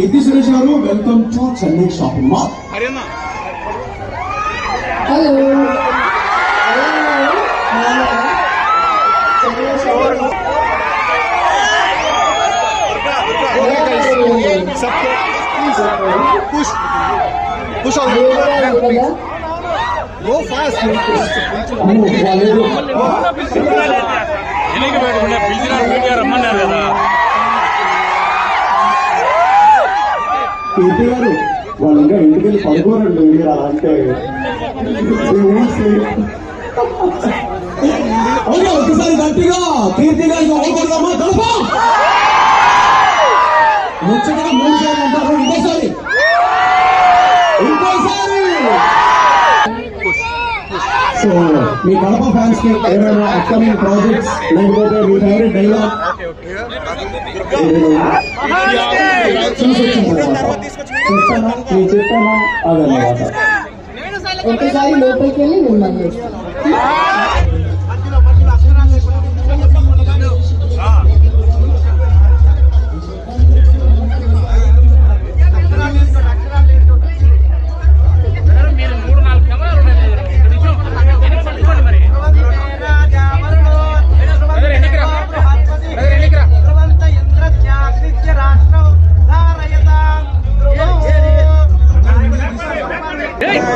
ఇది Suresh garu welcome to Chennai shopping mall hello accept it. Please push. Push on the hand, వాళ్ళు ఇంకా ఇంటికి పడుకోరండి మీరు అలా అంటే ఒకసారి గట్టిగా కీర్తి గారికి ఒకటి ముచ్చటగా మూడు సార్లు అంటారు ఇంకోసారి. ఇంకోసారి. సో మీ కడప ఫ్యాన్స్కి ఏమైనా అప్కమింగ్ ప్రాజెక్ట్స్ లేకపోతే మీ ఫేవరెట్ డైలాగ్ తర్వాత చెప్తానా అదన్నమాట. ఒకసారి లోపలికి వెళ్ళి మిమ్మల్ని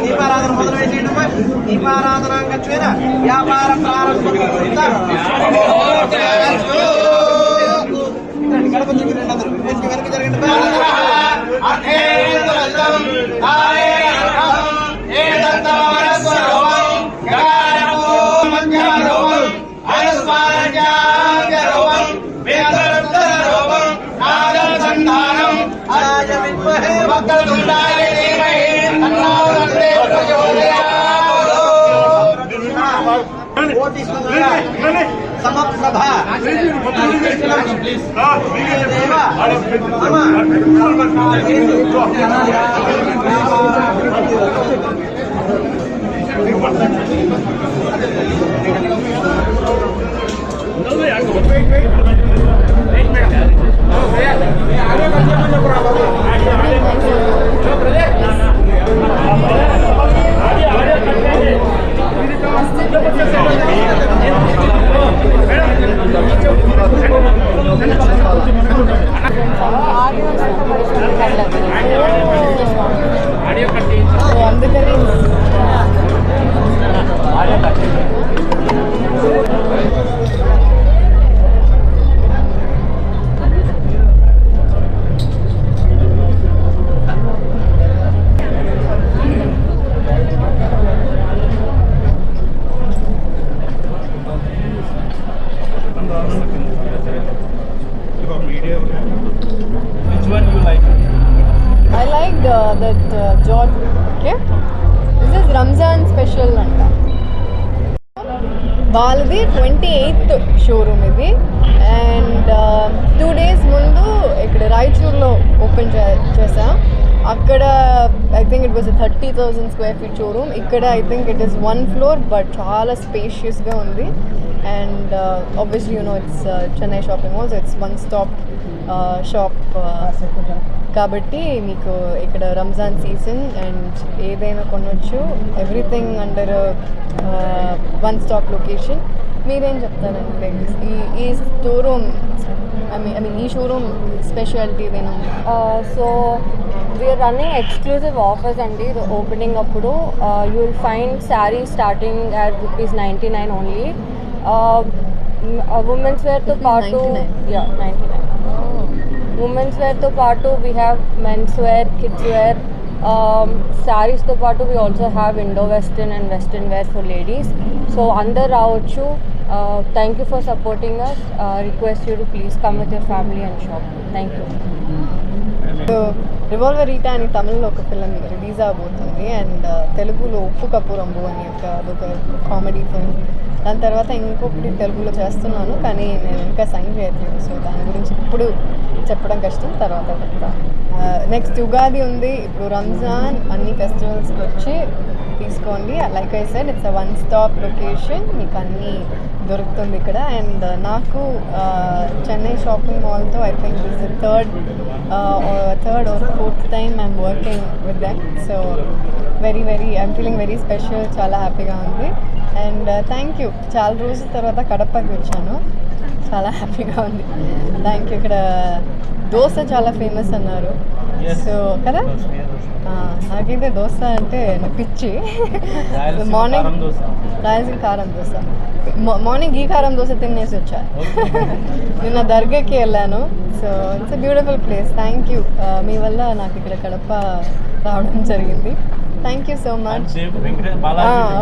దీపారాధన మొదలు పెట్టేటప్పుడు దీపారాధన గచ్చేన వ్యాపార ప్రారంభం గడప దగ్గర అందరూ వెనక్కి వెనక్కి జరగండి సమప్రభ ఆడియో Gracias. వాళ్ళది ట్వంటీ ఎయిత్ షోరూమ్ ఇది. అండ్ టూ డేస్ ముందు ఇక్కడ రాయచూర్లో ఓపెన్ చే చేసాం అక్కడ I think it was thirty thousand square feet showroom ఇక్కడ I think it is one floor but చాలా స్పేషియస్గా ఉంది. And obviously you know it's Chennai shopping malls it's one stop shop కాబట్టి మీకు ఇక్కడ రంజాన్ సీజన్ అండ్ ఏదైనా కొనొచ్చు everything under one stop location మీరేం చెప్తారండి ఈ ఈ showroom I mean I mean ఈ షోరూమ్ స్పెషాలిటీ ఏదైనా? So we are running exclusive offers అండి. ఓపెనింగ్ అప్పుడు you will find sari starting at rupees ninety nine only women's వేర్తో పాటు 99. యా నైంటీ ఉమెన్స్ వేర్తో పాటు we have men's wear kids wear శారీస్తో పాటు we also have Indo western and western wear for ladies so అందరు రావచ్చు. Thank you for supporting us request you to please come with your family and shop thank you revolver Rita అని తమిళ్ళో ఒక film release అవబోతుంది and తెలుగులో ఉప్పు కపూరంబు అని ఒక అదొక కామెడీ ఫిల్మ్ దాని తర్వాత ఇంకొకటి తెలుగులో చేస్తున్నాను. కానీ నేను ఇంకా సైన్ చేయట్లేదు. సో దాని గురించి ఇప్పుడు చెప్పడం కష్టం తర్వాత చెప్తా నెక్స్ట్ ఉగాది ఉంది. ఇప్పుడు రంజాన్ అన్ని ఫెస్టివల్స్కి వచ్చి తీసుకోండి. Like I said it's a one stop location మీకు అన్నీ దొరుకుతుంది ఇక్కడ. అండ్ uh, నాకు Chennai shopping మాల్తో I think this third third or fourth time I'm working with them so very very I'm feeling very special చాలా హ్యాపీగా ఉంది. అండ్ థ్యాంక్ యూ చాలా రోజుల తర్వాత కడపకి వచ్చాను. చాలా హ్యాపీగా ఉంది. థ్యాంక్ యూ ఇక్కడ దోశ చాలా ఫేమస్ అన్నారు. సో కదా? నాకైతే దోశ అంటే పిచ్చి. మార్నింగ్ రాయలసీమ కారం దోశ. మార్నింగ్ ఈ కారం దోశ తినేసి వచ్చా. నిన్న దర్గాకి వెళ్ళాను. So it's beautiful place thank you మీ వల్ల నాకు ఇక్కడ కడప రావడం జరిగింది. Thank you so much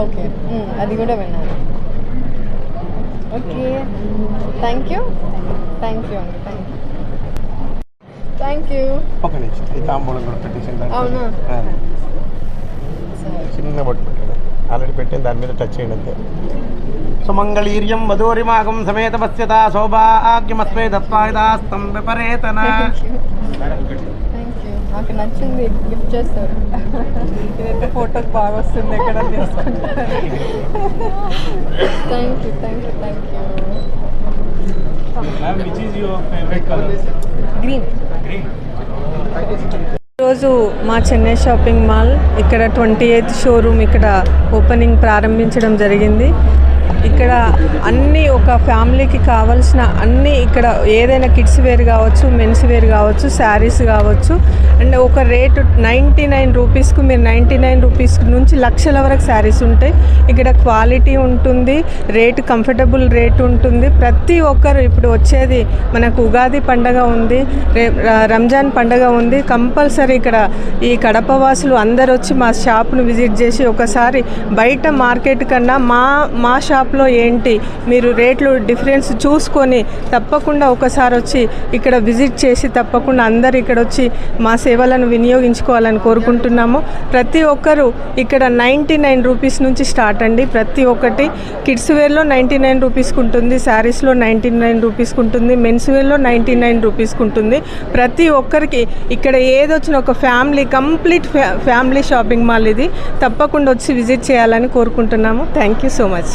okay. అది కూడా విన్నాను. Okay. Thank you thank you అండి. థ్యాంక్ యూ థ్యాంక్ యూ ఒక నిమిషం. ఈ తాంబూలం కూడా పెట్టేసింది అవునా? చిన్న బొట్టు పెట్టాడు. ఆల్రెడీ పెట్టింది దాని మీద టచ్ చేయండి అంతే. సుమంగళీర్యం మధురిమాగం సమేత పశ్యత సౌభాగ్యమస్మే దత్వాయుధాస్తం విపరేతన నాకు నచ్చింది గిఫ్ట్ చేస్తారు ఇదైతే ఫోటోకి బాగా వస్తుంది ఎక్కడ తీసుకుంటారు thank you thank you thank you green రోజు మా చెన్నై షాపింగ్ మాల్ ఇక్కడ ట్వంటీ ఎయిత్ షోరూమ్ ఇక్కడ ఓపెనింగ్ ప్రారంభించడం జరిగింది. ఇక్కడ అన్ని ఒక ఫ్యామిలీకి కావాల్సిన అన్ని ఇక్కడ ఏదైనా కిడ్స్ వేర్ కావచ్చు మెన్స్ వేర్ కావచ్చు శారీస్ కావచ్చు. అండ్ ఒక రేటు నైంటీ నైన్ రూపీస్కు మీరు నైంటీ నైన్ రూపీస్ నుంచి లక్షల వరకు శారీస్ ఉంటాయి. ఇక్కడ క్వాలిటీ ఉంటుంది రేటు కంఫర్టబుల్ రేట్ ఉంటుంది. ప్రతి ఒక్కరు ఇప్పుడు వచ్చేది మనకు ఉగాది పండగ ఉంది రంజాన్ పండగ ఉంది. కంపల్సరీ ఇక్కడ ఈ కడప వాసులు అందరు వచ్చి మా షాప్ను విజిట్ చేసి ఒకసారి బయట మార్కెట్ కన్నా మా మా షాప్ షాప్లో ఏంటి? మీరు రేట్లు డిఫరెన్స్ చూసుకొని తప్పకుండా ఒకసారి వచ్చి ఇక్కడ విజిట్ చేసి తప్పకుండా అందరు ఇక్కడ వచ్చి మా సేవలను వినియోగించుకోవాలని కోరుకుంటున్నాము. ప్రతి ఒక్కరు ఇక్కడ నైంటీ నైన్ రూపీస్ నుంచి స్టార్ట్ అండి. ప్రతి ఒక్కటి కిడ్స్ వేర్లో నైంటీ నైన్ రూపీస్కి ఉంటుంది శారీస్లో నైంటీ నైన్ రూపీస్కి ఉంటుంది మెన్స్ వేర్లో నైంటీ నైన్ రూపీస్కి ఉంటుంది. ప్రతి ఒక్కరికి ఇక్కడ ఏదొచ్చిన ఒక ఫ్యామిలీ కంప్లీట్ ఫ్యా ఫ్యామిలీ షాపింగ్ మాల్ ఇది. తప్పకుండా వచ్చి విజిట్ చేయాలని కోరుకుంటున్నాము. Thank you so much